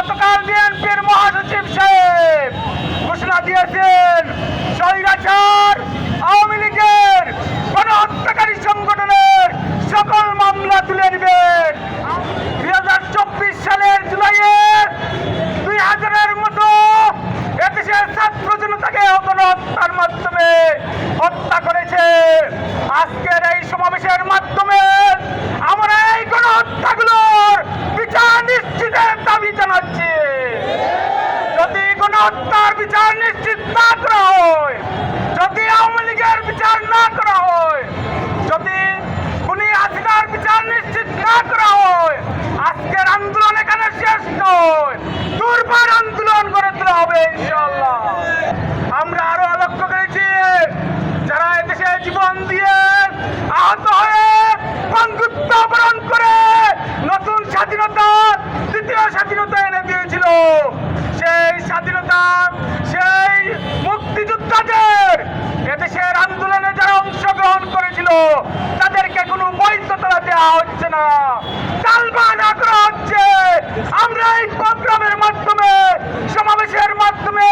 গতকাল বিএনপির মহাসচিব সাহেব ঘোষণা দিয়েছেন স্বৈরাচার আওয়ামী লীগের গণহত্যাকারী সংগঠনের সকল মামলা তুলে নেবেন। দুই হাজার চব্বিশ সালের জুলাইয়ে দুই হাজারের মতো এদেশের ছাত্র জনতাকে গণহত্যার মাধ্যমে হত্যা করেছে। আজকের এই সমাবেশের মাধ্যমে আমরা এই গণহত্যাগুলোর বিচার নিশ্চিতের দাবি জানাচ্ছি যদি কোনো হত্যার বিচার নিশ্চিত না করা হয় যদি আওয়ামী লীগের বিচার না করা হয় যদি খুনি হাসিনার বিচার নিশ্চিত না করা হয় আজকের আন্দোলন এখানে শেষ নয় দুর্বার আন্দোলন করে তোলা হবে ইনশাল্লাহ আমরা আরও লক্ষ্য করেছি, যারা এদেশে জীবন দিয়ে আহত হয়ে বন্ধুত্ব বরণ করে নতুন স্বাধীনতা, দ্বিতীয় স্বাধীনতা এনে দিয়েছিল, সেই স্বাধীনতা, সেই মুক্তিযোদ্ধাদের এদেশের আন্দোলনে যারা অংশগ্রহণ করেছিল, তাদেরকে কোনো বৈধতা দেওয়া হচ্ছে না চালবানা করা হচ্ছে আমরা এই প্রোগ্রামের মাধ্যমে সমাবেশের মাধ্যমে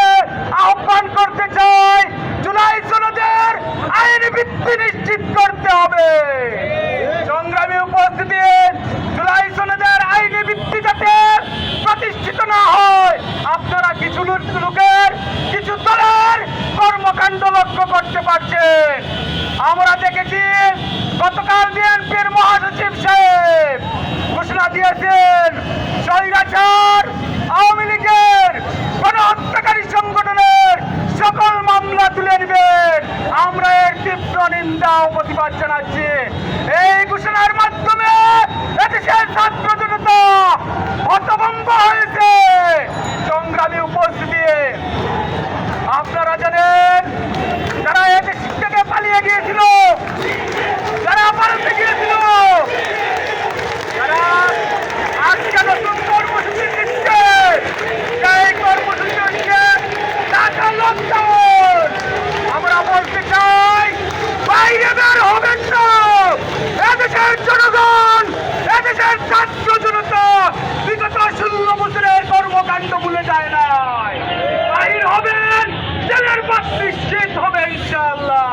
আহ্বান করতে চাই জুলাই সনদের আইন ভিত্তি নিশ্চিত করতে হবে। সংগ্রামী উপস্থিতি জুলাই সনদের আইনি ভিত্তি যাতে প্রতিষ্ঠিত না হয়। আপনারা কিছু লোক- লোকের কিছু দলের কর্মকাণ্ড লক্ষ্য করতে পারছেন। আমরা দেখেছি গতকাল বিএনপির মহাসচিব সাহেব ঘোষণা দিয়েছেন, স্বৈরাচার আওয়ামী লীগের গণহত্যাকারী সংগঠনের সকল মামলা তুলে নেবেন আমরা এর তীব্র নিন্দা ও প্রতিবাদ জানাচ্ছে। এই ঘোষণার মাধ্যমে এদেশের ছাত্র জনতা হতভম্ব হয়েছে। সংগ্রামী উপস্থিতি আপনারা জানেন, যারা এদেশ থেকে পালিয়ে গিয়েছিল যারা পালাতে গিয়েছিল যারা আজকে নতুন কর্মসূচি দিচ্ছে সেই কর্মসূচি হচ্ছে টাকা লকডাউন আমরা বলতে চাই বাইরে বের হবেন না এদেশের জনগণ এদেশের ছাত্র জনতা বিগত ষোলো বছরের কর্মকাণ্ড ভুলে যায় বাদ নিশ্চিত হবে ইনশাআল্লাহ।